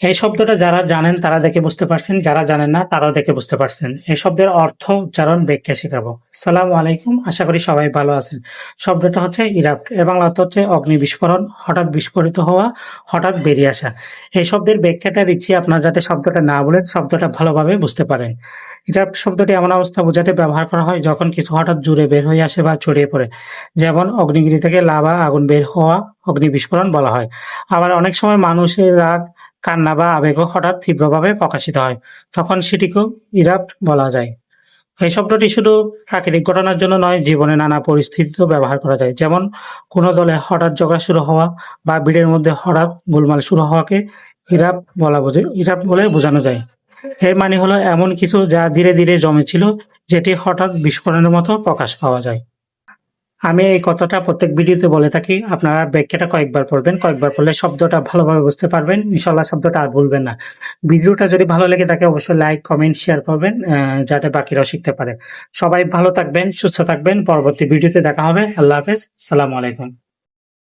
এই শব্দটা যারা জানেন তারা দেখে বুঝতে পারছেন, যারা জানেন না তারাও দেখে বুঝতে পারছেন। এই শব্দের অর্থ উচ্চারণ, ব্যাখ্যা শেখাবো। সালাম আলাইকুম, আশা করি সবাই ভালো আছেন। শব্দটা হচ্ছে ইরাপ্ট এর বাংলা অর্থ হচ্ছে অগ্নি বিস্ফোরণ, হঠাৎ বিস্ফোরিত হওয়া, হঠাৎ বেরিয়ে আসা। এই শব্দের ব্যাখ্যাটা দিচ্ছি আপনার যাতে শব্দটা না বলেন, শব্দটা ভালোভাবে বুঝতে পারেন। ইরাপ্ট শব্দটি এমন অবস্থা বোঝাতে ব্যবহার করা হয় যখন কিছু হঠাৎ জুড়ে বের হয়ে আসে বা ছড়িয়ে পড়ে। যেমন অগ্নিগিরি থেকে লাভা, আগুন বের হওয়া, অগ্নি বিস্ফোরণ বলা হয়। আবার অনেক সময় মানুষের রাগ কান্না বা আবেগও হঠাৎ তীব্রভাবে প্রকাশিত হয়। তখন সেটিকেও ইরাপ্ট বলা যায়। এই শব্দটি শুধু প্রাকৃতিক ঘটনার জন্য নয়, জীবনে নানা পরিস্থিতিতেও ব্যবহার করা যায়। যেমন, কোনো দলে হঠাৎ ঝগড়া শুরু হওয়া বা ভিড়ের মধ্যে হঠাৎ গোলমাল শুরু হওয়াকে ইরাপ বলা বোঝে ইরাপ বলে বোঝানো যায়। এর মানে হলো এমন কিছু যা ধীরে ধীরে জমেছিল, যেটি হঠাৎ বিস্ফোরণের মতো প্রকাশ পাওয়া যায়। আমি এই কথাটা প্রত্যেক ভিডিওতে বলে থাকি, আপনারা ব্যাখ্যাটা কয়েকবার পড়বেন, কয়েকবার পড়লে শব্দটা ভালোভাবে বুঝতে পারবেন ইনশাল্লাহ শব্দটা আর ভুলবেন না। ভিডিওটা যদি ভালো লেগে থাকে, অবশ্যই লাইক, কমেন্ট, শেয়ার করবেন যাতে বাকিরাও শিখতে পারে। সবাই ভালো থাকবেন, সুস্থ থাকবেন, পরবর্তী ভিডিওতে দেখা হবে। আল্লাহ হাফেজ, সালাম আলাইকুম।